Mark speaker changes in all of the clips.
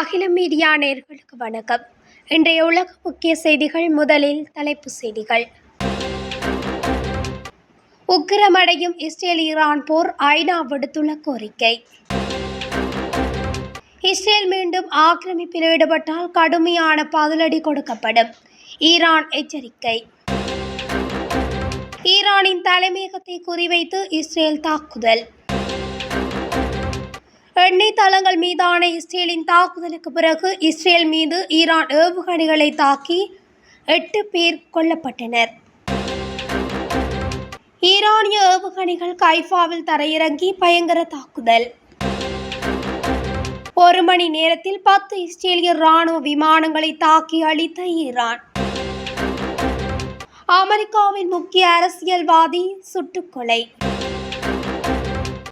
Speaker 1: அகில மீடியா நேர்களுக்கு வணக்கம். இன்றைய உலக முக்கிய செய்திகள் முதலில் தலைப்புச் செய்திகள். உக்கிரமடையும் இஸ்ரேல் ஈரான் போர் ஐநா விடுத்துள்ள கோரிக்கை. இஸ்ரேல் மீண்டும் ஆக்கிரமிப்பில் ஈடுபட்டால் கடுமையான பதிலடி கொடுக்கப்படும். ஈரான் எச்சரிக்கை. ஈரானின் தலைமையகத்தை குறிவைத்து இஸ்ரேல் தாக்குதல். எண்ணெய் தளங்கள் மீதான இஸ்ரேலின் தாக்குதலுக்கு பிறகு இஸ்ரேல் மீது ஈரான் ஏவுகணைகளை தாக்கி எட்டு பேர் கொல்லப்பட்டனர். ஈரானிய ஏவுகணைகள் கைஃபாவில் தரையிறங்கி பயங்கர தாக்குதல். ஒரு மணி நேரத்தில் பத்து இஸ்ரேலிய ராணுவ விமானங்களை தாக்கி அழித்த ஈரான். அமெரிக்காவின் முக்கிய அரசியல்வாதி சுட்டுக்கொலை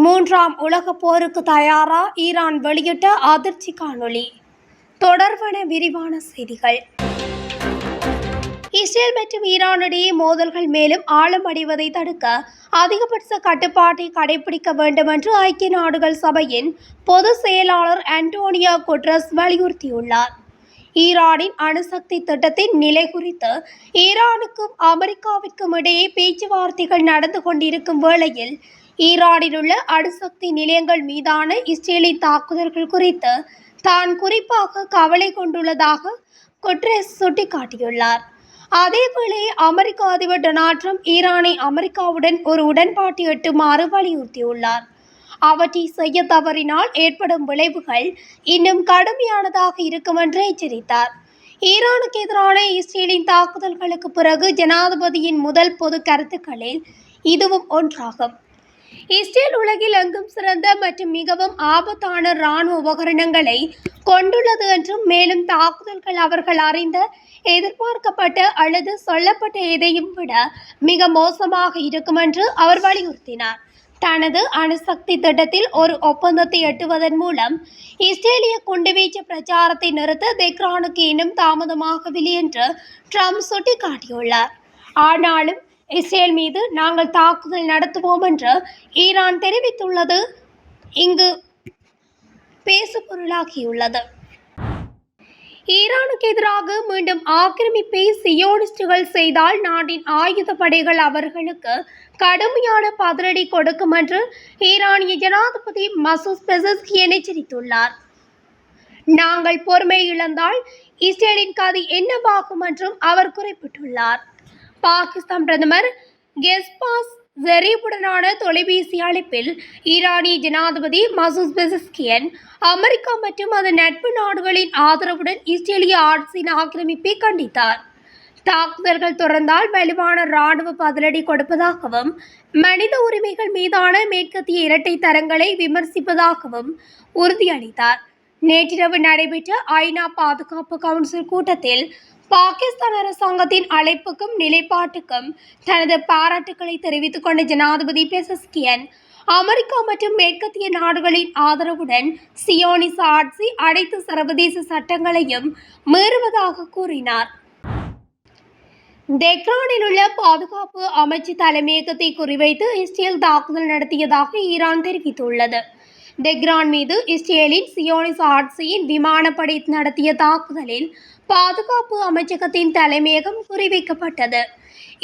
Speaker 1: மூன்றாம் உலகப் போருக்கு தயாரா ஈரான் வெளியிட்ட அதிர்ச்சி காணொளி. தொடர்பான விரிவான செய்திகள். இஸ்ரேல் மற்றும் ஈரானிடையே மோதல்கள் மேலும் ஆழமடைவதை தடுக்க அதிகபட்ச கட்டுப்பாட்டை கடைபிடிக்க வேண்டும் என்று ஐக்கிய நாடுகள் சபையின் பொதுச் செயலாளர் அன்டோனியோ குட்ரஸ் வலியுறுத்தியுள்ளார். ஈரானின் அணுசக்தி திட்டத்தின் நிலை குறித்து ஈரானுக்கும் அமெரிக்காவிற்கும் இடையே பேச்சுவார்த்தைகள் நடந்து கொண்டிருக்கும் வேளையில் ஈரானில் உள்ள அணுசக்தி நிலையங்கள் மீதான இஸ்ரேலின் தாக்குதல்கள் குறித்து தான் குறிப்பாக கவலை கொண்டுள்ளதாக குட்ரஸ் சுட்டிக்காட்டியுள்ளார். அதேவேளை அமெரிக்க அதிபர் டொனால்ட் ட்ரம்ப் ஈரானை அமெரிக்காவுடன் ஒரு உடன்பாட்டை எட்டுமாறு வலியுறுத்தியுள்ளார். அவற்றை செய்ய தவறினால் ஏற்படும் விளைவுகள் இன்னும் கடுமையானதாக இருக்கும் என்று எச்சரித்தார். ஈரானுக்கு எதிரான இஸ்ரேலின் தாக்குதல்களுக்கு பிறகு ஜனாதிபதியின் முதல் பொது கருத்துக்களில் இதுவும் ஒன்றாகும். இஸ்ரேல் உலகில் எங்கும் சிறந்த மற்றும் மிகவும் ஆபத்தான இராணுவ உபகரணங்களை கொண்டுள்ளது என்றும் மேலும் தாக்குதல்கள் அவர்கள் அறிந்த எதிர்பார்க்கப்பட்ட அல்லது சொல்லப்பட்ட எதையும் விட மிக மோசமாக இருக்கும் என்று அவர் வலியுறுத்தினார். தனது அணுசக்தி திட்டத்தில் ஒரு ஒப்பந்தத்தை எட்டுவதன் மூலம் இஸ்ரேலிய குண்டுவீச்சு பிரச்சாரத்தை நிறுத்த தெக்ரானுக்கு இன்னும் தாமதமாகவில்லை என்று ட்ரம்ப் சுட்டிக்காட்டியுள்ளார். ஆனாலும் இஸ்ரேல் மீது நாங்கள் தாக்குதல் நடத்துவோம் என்று ஈரான் தெரிவித்துள்ளது. இங்கு பேசுபொருளாகியுள்ளது. ஈரானுக்கு எதிராக மீண்டும் ஆக்கிரமிப்பை சியோனிஸ்டுகள் செய்தால் நாட்டின் ஆயுத படைகள் அவர்களுக்கு கடுமையான பதிலடி கொடுக்கும் என்று ஈரானிய ஜனாதிபதி மசூத் பெசஸ்கியன் எச்சரித்துள்ளார். நாங்கள் பொறுமை இழந்தால் இஸ்ரேலின் கதை என்னவாகும் என்றும் அவர் குறிப்பிட்டுள்ளார். பாகிஸ்தான் பிரதமர் கெஸ்பாஸ் ஜெரீபுடனான தொலைபேசி அழைப்பில் ஈரானிய ஜனாதிபதி மசூத் பெசஸ்கியன் அமெரிக்கா மற்றும் அதன் நட்பு நாடுகளின் ஆதரவுடன் இஸ்ரேலிய ஆட்சியின் ஆக்கிரமிப்பை கண்டித்தார். தாக்குதல்கள் தொடர்ந்தால் வலுவான இராணுவ பதிலடி கொடுப்பதாகவும் மனித உரிமைகள் மீதான மேற்கத்திய இரட்டை தரங்களை விமர்சிப்பதாகவும் உறுதியளித்தார். நேற்றிரவு நடைபெற்ற ஐநா பாதுகாப்பு கவுன்சில் கூட்டத்தில் பாகிஸ்தான் அரசாங்கத்தின் அழைப்புக்கும் நிலைப்பாட்டுக்கும் தனது பாராட்டுக்களை தெரிவித்துக் கொண்ட ஜனாதிபதி பெசஸ்கியன் அமெரிக்கா மற்றும் மேற்கத்திய நாடுகளின் ஆதரவுடன் சியோனிச ஆட்சி அனைத்து சர்வதேச சட்டங்களையும் மீறுவதாக கூறினார். டெக்ரானில் உள்ள பாதுகாப்பு அமைச்சு தலைமையகத்தை குறிவைத்து இஸ்ரேல் தாக்குதல் நடத்தியதாக ஈரான் தெரிவித்துள்ளது. டெக்ரான் மீது இஸ்ரேலின் சியோனிச ஆட்சியின் விமானப்படை நடத்திய தாக்குதலில் பாதுகாப்பு அமைச்சகத்தின் தலைமையகம் குறிவைக்கப்பட்டது.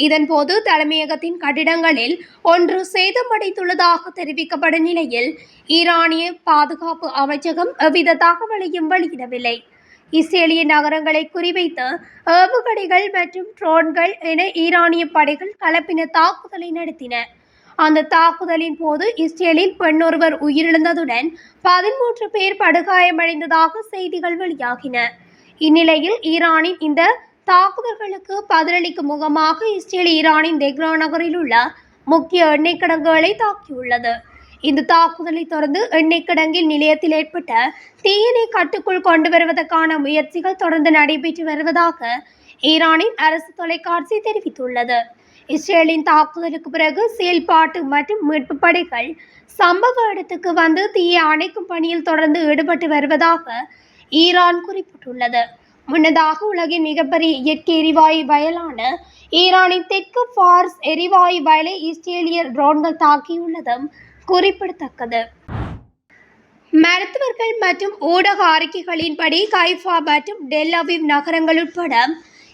Speaker 1: இதன்போது தலைமையகத்தின் கட்டிடங்களில் ஒன்று சேதமடைந்துள்ளதாக தெரிவிக்கப்படும் நிலையில் ஈரானிய பாதுகாப்பு அமைச்சகம் எவ்வித தகவலையும் வெளியிடவில்லை. இஸ்ரேலிய நகரங்களை குறிவைத்து ஏவுகணைகள் மற்றும் ட்ரோன்கள் என ஈரானிய படைகள் கலப்பின தாக்குதலை நடத்தின. அந்த தாக்குதலின் போது இஸ்ரேலில் பெண்ணொருவர் உயிரிழந்ததுடன் பதிமூன்று பேர் படுகாயமடைந்ததாக செய்திகள் வெளியாகின. இந்நிலையில் ஈரானின் இந்த தாக்குதல்களுக்கு பதிலளிக்கும் முகமாக இஸ்ரேல் ஈரானின் தெஹ்ரா நகரில் உள்ள முக்கிய எண்ணெய் கிடங்குகளை தாக்கியுள்ளது. இந்த தாக்குதலை தொடர்ந்து எண்ணெய் கிடங்கில் நிலையத்தில் ஏற்பட்ட தீயினை கட்டுக்குள் கொண்டு வருவதற்கான முயற்சிகள் தொடர்ந்து நடைபெற்று வருவதாக ஈரானின் அரசு தொலைக்காட்சி தெரிவித்துள்ளது. இஸ்ரேலின் தாக்குதலுக்கு பிறகு செயல்பாட்டு மற்றும் மீட்பு படைகள் சம்பவ இடத்துக்கு வந்து தீயை அணைக்கும் பணியில் தொடர்ந்து ஈடுபட்டு வருவதாக ஈரான் குறிப்பிட்டுள்ளது. முன்னதாக உலகின் மிகப்பெரிய இயற்கை எரிவாயு வயலான ஈரானின் தெற்கு ஃபார்ஸ் எரிவாயு வயலை இஸ்ரேலிய ட்ரோன்கள் தாக்கியுள்ளதும் குறிப்பிடத்தக்கது. மருத்துவர்கள் மற்றும் ஊடக அறிக்கைகளின்படி கைஃபா மற்றும் டெல்லவிவ் நகரங்கள் உட்பட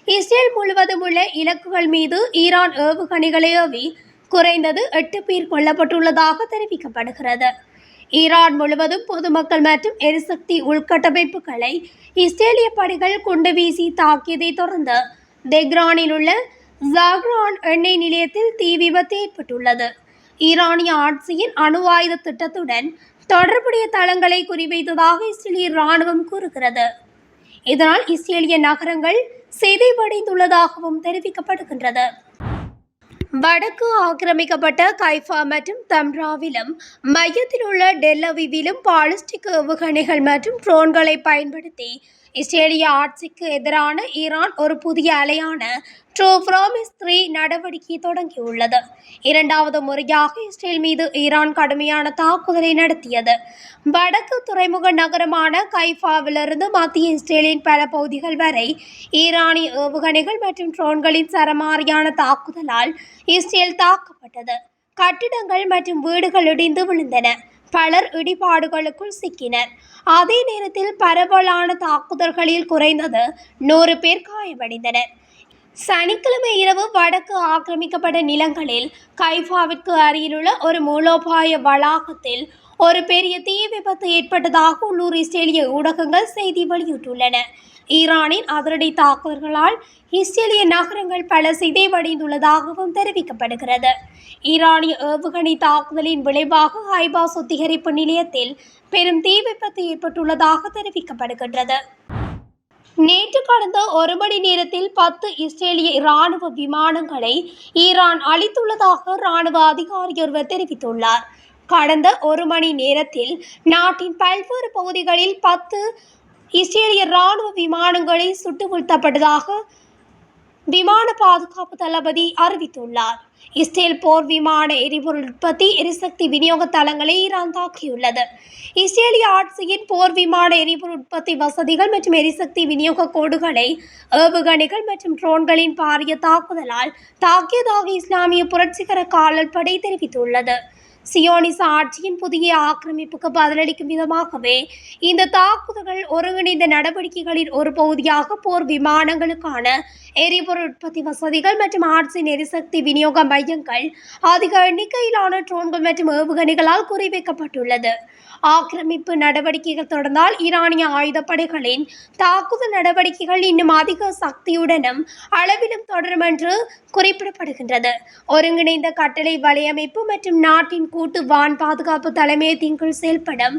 Speaker 1: இஸ்ரேல் முழுவதும் உள்ள இலக்குகள் மீது ஈரான் ஏவுகணைகளை ஏவி குறைந்தது எட்டு பேர் கொல்லப்பட்டுள்ளதாக தெரிவிக்கப்படுகிறது. ஈரான் முழுவதும் பொதுமக்கள் மற்றும் எரிசக்தி உள்கட்டமைப்புகளை இஸ்ரேலிய படைகள் குண்டு வீசி தாக்கியதை தொடர்ந்து தெஹ்ரானில் உள்ள ஜாக்ரான் எண்ணெய் நிலையத்தில் தீ விபத்து ஏற்பட்டுள்ளது. ஈரானிய ஆட்சியின் அணு ஆயுத திட்டத்துடன் தொடர்புடைய தளங்களை குறிவைத்ததாக இஸ்ரேலிய இராணுவம் கூறுகிறது. இதனால் இஸ்ரேலிய நகரங்கள் சிதைவடைந்துள்ளதாகவும் தெரிவிக்கப்படுகின்றது. வடக்கு ஆக்கிரமிக்கப்பட்ட கைஃபா மற்றும் தம்ராவிலும் மையத்தில் உள்ள டெல்லவிவிலும் பாலிஸ்டிக் ஏவுகணைகள் மற்றும் ட்ரோன்களை பயன்படுத்தி இஸ்ரேலிய ஆட்சிக்கு எதிரான ஈரான் ஒரு புதிய அலையான ட்ரூ ப்ராமிஸ் த்ரீ நடவடிக்கை தொடங்கியுள்ளது. இரண்டாவது முறையாக இஸ்ரேல் மீது ஈரான் கடுமையான தாக்குதலை நடத்தியது. வடக்கு துறைமுக நகரமான கைஃபாவிலிருந்து மத்திய இஸ்ரேலின் பல பகுதிகள் வரை ஈரானிய ஏவுகணைகள் மற்றும் ட்ரோன்களின் சரமாரியான தாக்குதலால் இஸ்ரேல் தாக்கப்பட்டது. கட்டிடங்கள் மற்றும் வீடுகள் இடிந்து விழுந்தன. பலர் இடிபாடுகளுக்குள் சிக்கினர். அதே நேரத்தில் பரவலான தாக்குதல்களில் குறைந்தது நூறு பேர் காயமடைந்தனர். சனிக்கிழமை இரவு வடக்கு ஆக்கிரமிக்கப்பட்ட நிலங்களில் கைஃபாவிற்கு அருகிலுள்ள ஒரு மூலோபாய வளாகத்தில் ஒரு பெரிய தீ விபத்து ஏற்பட்டதாக உள்ளூர் இஸ்ரேலிய ஊடகங்கள் செய்தி வெளியிட்டுள்ளன. ஈரானின் அதிரடி தாக்குதல்களால் இஸ்ரேலிய நகரங்கள் பல சிதைவடைந்துள்ளதாகவும் தெரிவிக்கப்படுகிறது. ஈரானிய ஏவுகணை தாக்குதலின் விளைவாக ஹைபா சுத்திகரிப்பு நிலையத்தில் பெரும் தீ விபத்து ஏற்பட்டுள்ளதாக தெரிவிக்கப்படுகின்றது. நேற்று கடந்த ஒரு மணி நேரத்தில் பத்து இஸ்ரேலிய இராணுவ விமானங்களை ஈரான் அளித்துள்ளதாக இராணுவ அதிகாரியொருவர் தெரிவித்துள்ளார். கடந்த ஒரு மணி நேரத்தில் நாட்டின் பல்வேறு பகுதிகளில் பத்து இஸ்ரேலிய ராணுவ விமானங்களை சுட்டு வீழ்த்தப்பட்டதாக விமான பாதுகாப்பு தளபதி அறிவித்துள்ளார். இஸ்ரேல் போர் விமான எரிபொருள் உற்பத்தி எரிசக்தி விநியோக தளங்களை ஈரான் தாக்கியுள்ளது. இஸ்ரேலிய ஆட்சியின் போர் விமான எரிபொருள் உற்பத்தி வசதிகள் மற்றும் எரிசக்தி விநியோக கோடுகளை ஏவுகணைகள் மற்றும் ட்ரோன்களின் பாரிய தாக்குதலால் தாக்கியதாக இஸ்லாமிய புரட்சிகர காவல்படை தெரிவித்துள்ளது. சியோனிச ஆட்சியின் புதிய ஆக்கிரமிப்புக்கு பதிலளிக்கும் விதமாகவே இந்த தாக்குதல்கள் ஒருங்கிணைந்த நடவடிக்கைகளின் ஒரு பகுதியாக போர் விமானங்களுக்கான எரிபொருள் உற்பத்தி வசதிகள் மற்றும் ஆட்சியின் எரிசக்தி விநியோக மையங்கள் அதிக எண்ணிக்கையிலான ட்ரோன்கள் மற்றும் ஏவுகணைகளால் குறிவைக்கப்பட்டுள்ளது. ஆக்கிரமிப்பு நடவடிக்கைகள் தொடர்ந்தால் ஈரானிய ஆயுதப்படைகளின் தாக்குதல் நடவடிக்கைகள் இன்னும் அதிக சக்தியுடனும் அளவிலும் தொடரும் என்று குறிப்பிடப்படுகின்றது. ஒருங்கிணைந்த கட்டளை வலையமைப்பு மற்றும் நாட்டின் கூட்டு வான் பாதுகாப்பு தலைமையத்தின் கீழ் செயல்படும்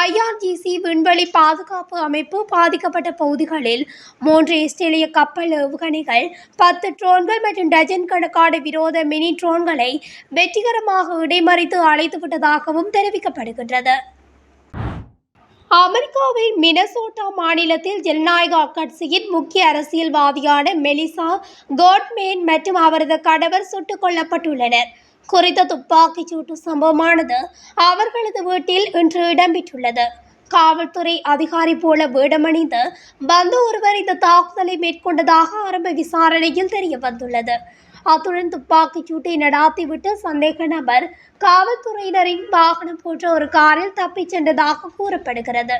Speaker 1: ஐஆர்ஜிசி விண்வெளி பாதுகாப்பு அமைப்பு பாதிக்கப்பட்ட பகுதிகளில் மூன்று இஸ்ரேலிய கப்பல் ஏவுகணைகள் பத்து ட்ரோன்கள் மற்றும் டஜன் கணக்கான விரோத மினி ட்ரோன்களை வெற்றிகரமாக இடைமறித்து அழைத்து விட்டதாகவும் தெரிவிக்கப்படுகின்றது. அமெரிக்காவின் மினசோட்டா மாநிலத்தில் ஜனநாயக கட்சியின் முக்கிய அரசியல்வாதியான மெலிசா கோட்மேன் மற்றும் அவரது கணவர் சுட்டுக் கொல்லப்பட்டுள்ளனர். குறித்த துப்பாக்கிச் சூட்டு சம்பவமானது அவர்களது வீட்டில் இன்று இடம்பெற்றுள்ளது. காவல்துறை அதிகாரி போல வேடமணிந்து பந்து ஒருவர் இந்த தாக்குதலை மேற்கொண்டதாக ஆரம்ப விசாரணையில் தெரிய வந்துள்ளது அத்துடன் துப்பாக்கிச் சூட்டை நடாத்திவிட்டு சந்தேக நபர் காவல்துறையினரின் வாகனம் போன்ற ஒரு காரில் தப்பிச் சென்றதாக கூறப்படுகிறது.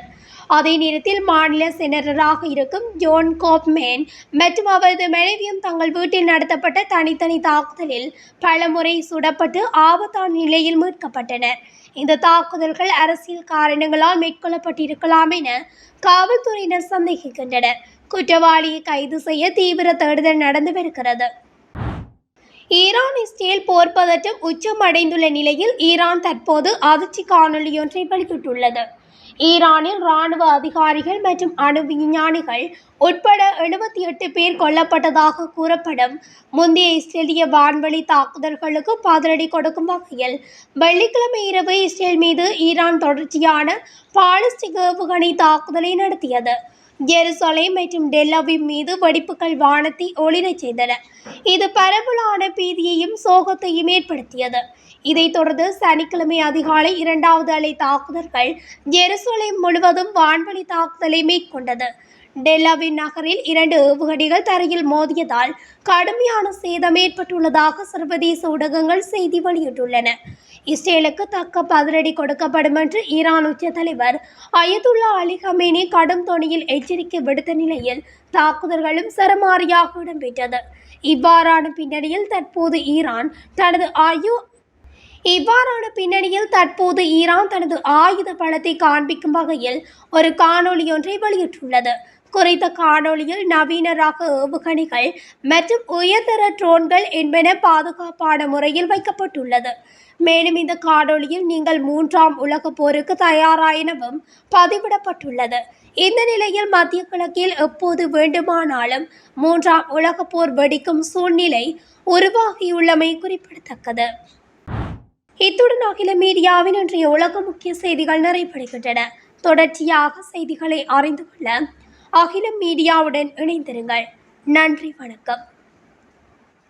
Speaker 1: அதே நேரத்தில் மாநில செனரராக இருக்கும் ஜோன் கோப்மேன் மற்றும் அவரது மனைவியும் தங்கள் வீட்டில் நடத்தப்பட்ட தனித்தனி தாக்குதலில் பலமுறை சுடப்பட்டு ஆபத்தான நிலையில் மீட்கப்பட்டனர். இந்த தாக்குதல்கள் அரசியல் காரணங்களால் மேற்கொள்ளப்பட்டிருக்கலாம் என காவல்துறையினர் சந்தேகிக்கின்றனர். குற்றவாளியை கைது செய்ய தீவிர தேடுதல் நடந்து வருகிறது. ஈரான் இஸ்ரேல் போர் பதற்றம் உச்சமடைந்துள்ள நிலையில் ஈரான் தற்போது அதிர்ச்சி காணொலியொன்றை வெளியிட்டுள்ளது. ஈரானில் இராணுவ அதிகாரிகள் மற்றும் அணு விஞ்ஞானிகள் உட்பட எழுபத்தி எட்டு பேர் கொல்லப்பட்டதாக கூறப்படும் முந்தைய இஸ்ரேலிய வான்வழி தாக்குதல்களுக்கு பதிலடி கொடுக்கும் வகையில் வெள்ளிக்கிழமை இரவு இஸ்ரேல் மீது ஈரான் தொடர்ச்சியான பாலிஸ்டிக் ஏவுகணை தாக்குதலை நடத்தியது. ஜெருசலேம் மற்றும் டெல்லாவின் மீது வெடிப்புகள் வானத்தை ஒளிரச் செய்தன. இது பரவலான பீதியையும் சோகத்தையும் ஏற்படுத்தியது. இதைத் தொடர்ந்து சனிக்கிழமை அதிகாலை இரண்டாவது அலை தாக்குதல்கள் ஜெருசலேம் முழுவதும் வான்வழி தாக்குதலை மேற்கொண்டது. டெல்லாவின் நகரில் இரண்டு ஏவுகணைகள் தரையில் மோதியதால் கடுமையான சேதம் ஏற்பட்டுள்ளதாக சர்வதேச ஊடகங்கள் செய்தி வெளியிட்டுள்ளன. இஸ்ரேலுக்கு தக்க பதிலடி கொடுக்கப்படும் என்று ஈரான் உச்ச தலைவர் அயதுல்லா அலி ஹமேனி கடும் தொனியில் எச்சரிக்கை விடுத்த நிலையில் தாக்குதல்களும் சரமாரியாக இடம்பெற்றது. இவ்வாறான பின்னணியில் தற்போது ஈரான் தனது ஆயு இவ்வாறான பின்னணியில் தற்போது ஈரான் தனது ஆயுத பலத்தை காண்பிக்கும் வகையில் ஒரு காணொளி ஒன்றை வெளியிட்டுள்ளது. குறித்த காணொளியில் நவீன ரக ஏவுகணைகள் மற்றும் உயர்தர ட்ரோன்கள் என்பன பாதுகாப்பான முறையில் வைக்கப்பட்டுள்ளது. மேலும் இந்த காணொளியில் நீங்கள் மூன்றாம் உலக போருக்கு தயாரா எனவும் பதிவிடப்பட்டுள்ளது. இந்த நிலையில் மத்திய கிழக்கில் எப்போது வேண்டுமானாலும் மூன்றாம் உலக போர் வெடிக்கும் சூழ்நிலை உருவாகியுள்ளமை குறிப்பிடத்தக்கது. இத்துடன் அகில மீடியாவின் இன்றைய உலக முக்கிய செய்திகள் நிறைவடைகின்றன. தொடர்ச்சியாக செய்திகளை அறிந்து கொள்ள அகிலம் மீடியாவுடன் இணைந்திருங்கள். நன்றி வணக்கம்.